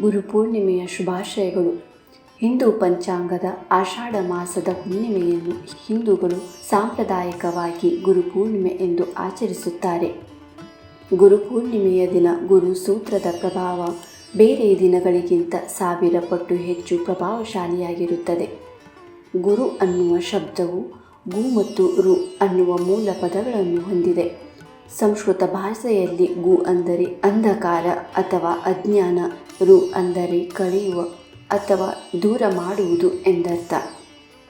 ಗುರುಪೂರ್ಣಿಮೆಯ ಶುಭಾಶಯಗಳು. ಹಿಂದೂ ಪಂಚಾಂಗದ ಆಷಾಢ ಮಾಸದ ಹುಣ್ಣಿಮೆಯನ್ನು ಹಿಂದೂಗಳು ಸಾಂಪ್ರದಾಯಿಕವಾಗಿ ಗುರುಪೂರ್ಣಿಮೆ ಎಂದು ಆಚರಿಸುತ್ತಾರೆ. ಗುರುಪೂರ್ಣಿಮೆಯ ದಿನ ಗುರು ಸೂತ್ರದ ಪ್ರಭಾವ ಬೇರೆ ದಿನಗಳಿಗಿಂತ ಸಾವಿರ ಪಟ್ಟು ಹೆಚ್ಚು ಪ್ರಭಾವಶಾಲಿಯಾಗಿರುತ್ತದೆ. ಗುರು ಅನ್ನುವ ಶಬ್ದವು ಗು ಮತ್ತು ರು ಅನ್ನುವ ಮೂಲ ಪದಗಳನ್ನು ಹೊಂದಿದೆ. ಸಂಸ್ಕೃತ ಭಾಷೆಯಲ್ಲಿ ಗು ಅಂದರೆ ಅಂಧಕಾರ ಅಥವಾ ಅಜ್ಞಾನ. ರು ಅಂದರೆ ಕಳೆಯುವ ಅಥವಾ ದೂರ ಮಾಡುವುದು ಎಂದರ್ಥ.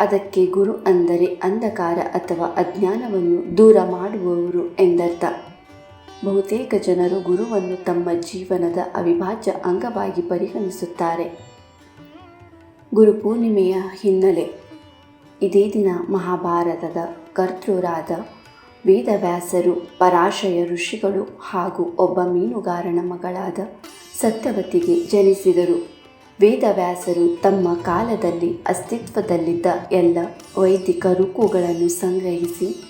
ಅದಕ್ಕೆ ಗುರು ಅಂದರೆ ಅಂಧಕಾರ ಅಥವಾ ಅಜ್ಞಾನವನ್ನು ದೂರ ಮಾಡುವವರು ಎಂದರ್ಥ. ಬಹುತೇಕ ಜನರು ಗುರುವನ್ನು ತಮ್ಮ ಜೀವನದ ಅವಿಭಾಜ್ಯ ಅಂಗವಾಗಿ ಪರಿಗಣಿಸುತ್ತಾರೆ. ಗುರು ಪೂರ್ಣಿಮೆಯ ಹಿನ್ನೆಲೆ. ಇದೇ ದಿನ ಮಹಾಭಾರತದ ಕರ್ತೃರಾದ ವೇದವ್ಯಾಸರು, ಪರಾಶಯ ಋಷಿಗಳು ಹಾಗೂ ಒಬ್ಬ ಮೀನುಗಾರನ ಮಗಳಾದ ಸತ್ಯವತಿಗೆ ಜನಿಸಿದರು. ವೇದವ್ಯಾಸರು ತಮ್ಮ ಕಾಲದಲ್ಲಿ ಅಸ್ತಿತ್ವದಲ್ಲಿದ್ದ ಎಲ್ಲ ವೈದಿಕ ರುಕುಗಳನ್ನು ಸಂಗ್ರಹಿಸಿ,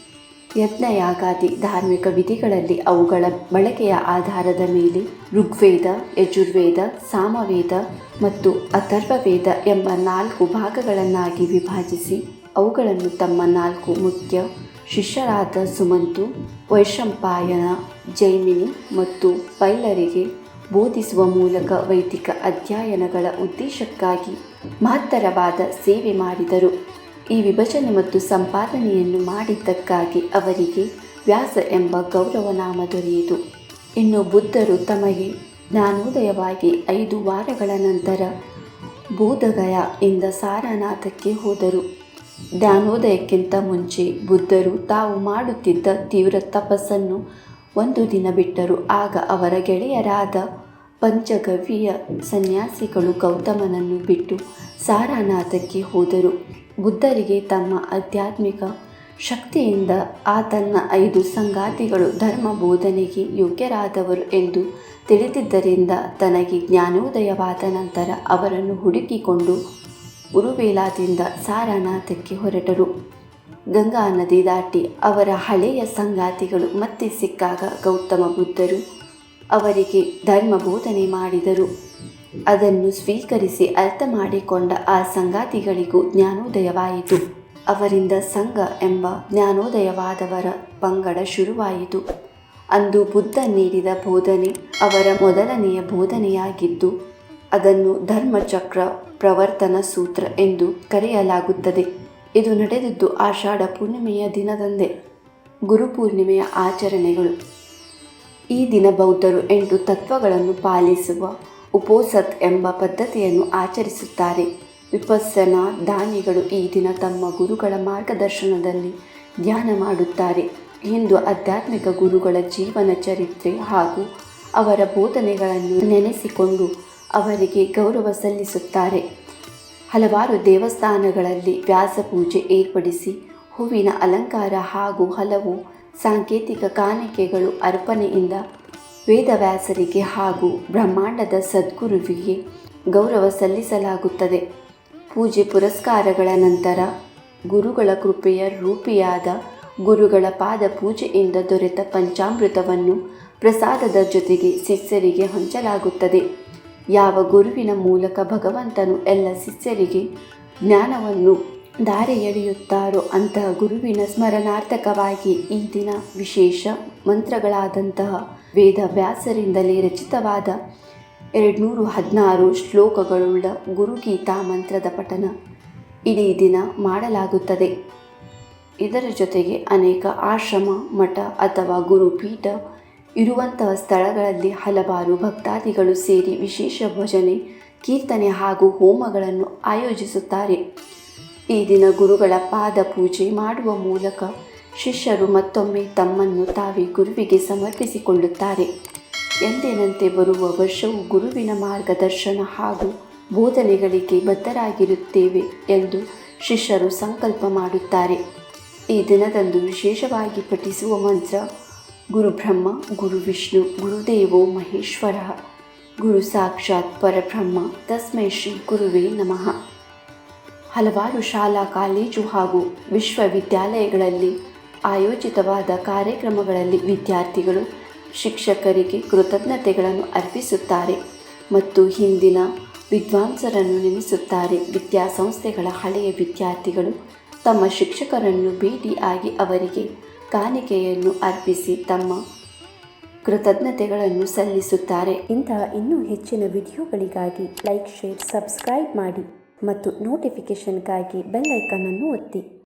ಯಜ್ಞಯಾಗಾದಿ ಧಾರ್ಮಿಕ ವಿಧಿಗಳಲ್ಲಿ ಅವುಗಳ ಬಳಕೆಯ ಆಧಾರದ ಮೇಲೆ ಋಗ್ವೇದ, ಯಜುರ್ವೇದ, ಸಾಮವೇದ ಮತ್ತು ಅಥರ್ವವೇದ ಎಂಬ ನಾಲ್ಕು ಭಾಗಗಳನ್ನಾಗಿ ವಿಭಾಜಿಸಿ, ಅವುಗಳನ್ನು ತಮ್ಮ ನಾಲ್ಕು ಮುಖ್ಯ ಶಿಷ್ಯರಾದ ಸುಮಂತು, ವೈಶಂಪಾಯನ, ಜೈಮಿನಿ ಮತ್ತು ಪೈಲರಿಗೆ ಬೋಧಿಸುವ ಮೂಲಕ ವೈದಿಕ ಅಧ್ಯಯನಗಳ ಉದ್ದೇಶಕ್ಕಾಗಿ ಮಹತ್ತರವಾದ ಸೇವೆ ಮಾಡಿದರು. ಈ ವಿಭಜನೆ ಮತ್ತು ಸಂಪಾದನೆಯನ್ನು ಮಾಡಿದ್ದಕ್ಕಾಗಿ ಅವರಿಗೆ ವ್ಯಾಸ ಎಂಬ ಗೌರವನಾಮ ದೊರೆಯಿತು. ಇನ್ನು ಬುದ್ಧರು ತಮಗೆ ಜ್ಞಾನೋದಯವಾಗಿ ಐದು ವಾರಗಳ ನಂತರ ಬೋಧಗಯ ಇಂದ ಸಾರನಾಥಕ್ಕೆ ಹೋದರು. ಜ್ಞಾನೋದಯಕ್ಕಿಂತ ಮುಂಚೆ ಬುದ್ಧರು ತಾವು ಮಾಡುತ್ತಿದ್ದ ತೀವ್ರ ತಪಸ್ಸನ್ನು ಒಂದು ದಿನ ಬಿಟ್ಟರು. ಆಗ ಅವರ ಗೆಳೆಯರಾದ ಪಂಚಗವಿಯ ಸನ್ಯಾಸಿಗಳು ಗೌತಮನನ್ನು ಬಿಟ್ಟು ಸಾರಾನಾಥಕ್ಕೆ ಹೋದರು. ಬುದ್ಧರಿಗೆ ತಮ್ಮ ಆಧ್ಯಾತ್ಮಿಕ ಶಕ್ತಿಯಿಂದ ಆತನ ಐದು ಸಂಗಾತಿಗಳು ಧರ್ಮ ಬೋಧನೆಗೆ ಯೋಗ್ಯರಾದವರು ಎಂದು ತಿಳಿದಿದ್ದರಿಂದ ತನಗೆ ಜ್ಞಾನೋದಯವಾದ ನಂತರ ಅವರನ್ನು ಹುಡುಕಿಕೊಂಡು ಉರುವೇಲಾದಿಂದ ಸಾರಾನಾಥಕ್ಕೆ ಹೊರಟರು. ಗಂಗಾ ನದಿ ದಾಟಿ ಅವರ ಹಳೆಯ ಸಂಗಾತಿಗಳು ಮತ್ತೆ ಸಿಕ್ಕಾಗ ಗೌತಮ ಬುದ್ಧರು ಅವರಿಗೆ ಧರ್ಮ ಬೋಧನೆ ಮಾಡಿದರು. ಅದನ್ನು ಸ್ವೀಕರಿಸಿ ಅರ್ಥ ಮಾಡಿಕೊಂಡ ಆ ಸಂಗಾತಿಗಳಿಗೂ ಜ್ಞಾನೋದಯವಾಯಿತು. ಅವರಿಂದ ಸಂಘ ಎಂಬ ಜ್ಞಾನೋದಯವಾದವರ ಪಂಗಡ ಶುರುವಾಯಿತು. ಅಂದು ಬುದ್ಧ ನೀಡಿದ ಬೋಧನೆ ಅವರ ಮೊದಲನೆಯ ಬೋಧನೆಯಾಗಿದ್ದು, ಅದನ್ನು ಧರ್ಮಚಕ್ರ ಪ್ರವರ್ತನ ಸೂತ್ರ ಎಂದು ಕರೆಯಲಾಗುತ್ತದೆ. ಇದು ನಡೆದಿದ್ದು ಆಷಾಢ ಪೂರ್ಣಿಮೆಯ ದಿನದಂದೇ ಗುರುಪೂರ್ಣಿಮೆಯ ಆಚರಣೆಗಳು. ಈ ದಿನ ಬೌದ್ಧರು ಎಂಟು ತತ್ವಗಳನ್ನು ಪಾಲಿಸುವ ಉಪೋಸತ್ ಎಂಬ ಪದ್ಧತಿಯನ್ನು ಆಚರಿಸುತ್ತಾರೆ. ವಿಪಸ್ಸನ ದಾನಿಗಳು ಈ ದಿನ ತಮ್ಮ ಗುರುಗಳ ಮಾರ್ಗದರ್ಶನದಲ್ಲಿ ಧ್ಯಾನ ಮಾಡುತ್ತಾರೆ. ಹಿಂದೂ ಆಧ್ಯಾತ್ಮಿಕ ಗುರುಗಳ ಜೀವನ ಚರಿತ್ರೆ ಹಾಗೂ ಅವರ ಬೋಧನೆಗಳನ್ನು ನೆನೆಸಿಕೊಂಡು ಅವರಿಗೆ ಗೌರವ ಸಲ್ಲಿಸುತ್ತಾರೆ. ಹಲವಾರು ದೇವಸ್ಥಾನಗಳಲ್ಲಿ ವ್ಯಾಸ ಪೂಜೆ ಏರ್ಪಡಿಸಿ ಹೂವಿನ ಅಲಂಕಾರ ಹಾಗೂ ಹಲವು ಸಾಂಕೇತಿಕ ಕಾಣಿಕೆಗಳು ಅರ್ಪಣೆಯಿಂದ ವೇದವ್ಯಾಸರಿಗೆ ಹಾಗೂ ಬ್ರಹ್ಮಾಂಡದ ಸದ್ಗುರುವಿಗೆ ಗೌರವ ಸಲ್ಲಿಸಲಾಗುತ್ತದೆ. ಪೂಜೆ ಪುರಸ್ಕಾರಗಳ ನಂತರ ಗುರುಗಳ ಕೃಪೆಯ ರೂಪಿಯಾದ ಗುರುಗಳ ಪಾದ ಪೂಜೆಯಿಂದ ದೊರೆತ ಪಂಚಾಮೃತವನ್ನು ಪ್ರಸಾದದ ಜೊತೆಗೆ ಶಿಷ್ಯರಿಗೆ ಹಂಚಲಾಗುತ್ತದೆ. ಯಾವ ಗುರುವಿನ ಮೂಲಕ ಭಗವಂತನು ಎಲ್ಲ ಶಿಷ್ಯರಿಗೆ ಜ್ಞಾನವನ್ನು ದಾರಿ ಎಳೆಯುತ್ತಾರೋ ಅಂತಹ ಗುರುವಿನ ಸ್ಮರಣಾರ್ಥಕವಾಗಿ ಈ ದಿನ ವಿಶೇಷ ಮಂತ್ರಗಳಾದಂತಹ ವೇದ ವ್ಯಾಸರಿಂದಲೇ ರಚಿತವಾದ ಎರಡುನೂರು ಹದಿನಾರು ಶ್ಲೋಕಗಳುಳ್ಳ ಗುರುಗೀತಾ ಮಂತ್ರದ ಪಠನ ಇಡೀ ದಿನ ಮಾಡಲಾಗುತ್ತದೆ. ಇದರ ಜೊತೆಗೆ ಅನೇಕ ಆಶ್ರಮ ಮಠ ಅಥವಾ ಗುರುಪೀಠ ಇರುವಂತಹ ಸ್ಥಳಗಳಲ್ಲಿ ಹಲವಾರು ಭಕ್ತಾದಿಗಳು ಸೇರಿ ವಿಶೇಷ ಭಜನೆ, ಕೀರ್ತನೆ ಹಾಗೂ ಹೋಮಗಳನ್ನು ಆಯೋಜಿಸುತ್ತಾರೆ. ಈ ದಿನ ಗುರುಗಳ ಪಾದ ಪೂಜೆ ಮಾಡುವ ಮೂಲಕ ಶಿಷ್ಯರು ಮತ್ತೊಮ್ಮೆ ತಮ್ಮನ್ನು ತಾವೇ ಗುರುವಿಗೆ ಸಮರ್ಪಿಸಿಕೊಳ್ಳುತ್ತಾರೆ. ಎಂದಿನಂತೆ ಬರುವ ವರ್ಷವೂ ಗುರುವಿನ ಮಾರ್ಗದರ್ಶನ ಹಾಗೂ ಬೋಧನೆಗಳಿಗೆ ಬದ್ಧರಾಗಿರುತ್ತೇವೆ ಎಂದು ಶಿಷ್ಯರು ಸಂಕಲ್ಪ ಮಾಡುತ್ತಾರೆ. ಈ ದಿನದಂದು ವಿಶೇಷವಾಗಿ ಪಠಿಸುವ ಮಂತ್ರ ಗುರು ಬ್ರಹ್ಮ, ಗುರು ವಿಷ್ಣು ಗುರುದೇವೋ ಮಹೇಶ್ವರ. ಗುರು ಸಾಕ್ಷಾತ್ ಪರಬ್ರಹ್ಮ, ತಸ್ಮೈ ಶ್ರೀ ಗುರುವೇ ನಮಃ. ಹಲವಾರು ಶಾಲಾ, ಕಾಲೇಜು ಹಾಗೂ ವಿಶ್ವವಿದ್ಯಾಲಯಗಳಲ್ಲಿ ಆಯೋಜಿತವಾದ ಕಾರ್ಯಕ್ರಮಗಳಲ್ಲಿ ವಿದ್ಯಾರ್ಥಿಗಳು ಶಿಕ್ಷಕರಿಗೆ ಕೃತಜ್ಞತೆಗಳನ್ನು ಅರ್ಪಿಸುತ್ತಾರೆ ಮತ್ತು ಹಿಂದಿನ ವಿದ್ವಾಂಸರನ್ನು ನೆನೆಸುತ್ತಾರೆ. ವಿದ್ಯಾಸಂಸ್ಥೆಗಳ ಹಳೆಯ ವಿದ್ಯಾರ್ಥಿಗಳು ತಮ್ಮ ಶಿಕ್ಷಕರನ್ನು ಭೇಟಿಯಾಗಿ ಅವರಿಗೆ ಕಾಣಿಕೆಯನ್ನು ಅರ್ಪಿಸಿ ತಮ್ಮ ಕೃತಜ್ಞತೆಗಳನ್ನು ಸಲ್ಲಿಸುತ್ತಾರೆ. ಇಂತಹ ಇನ್ನೂ ಹೆಚ್ಚಿನ ವಿಡಿಯೋಗಳಿಗಾಗಿ ಲೈಕ್, ಶೇರ್, ಸಬ್ಸ್ಕ್ರೈಬ್ ಮಾಡಿ ಮತ್ತು ನೋಟಿಫಿಕೇಷನ್ಗಾಗಿ ಬೆಲ್ ಐಕನ್ ಅನ್ನು ಒತ್ತಿ.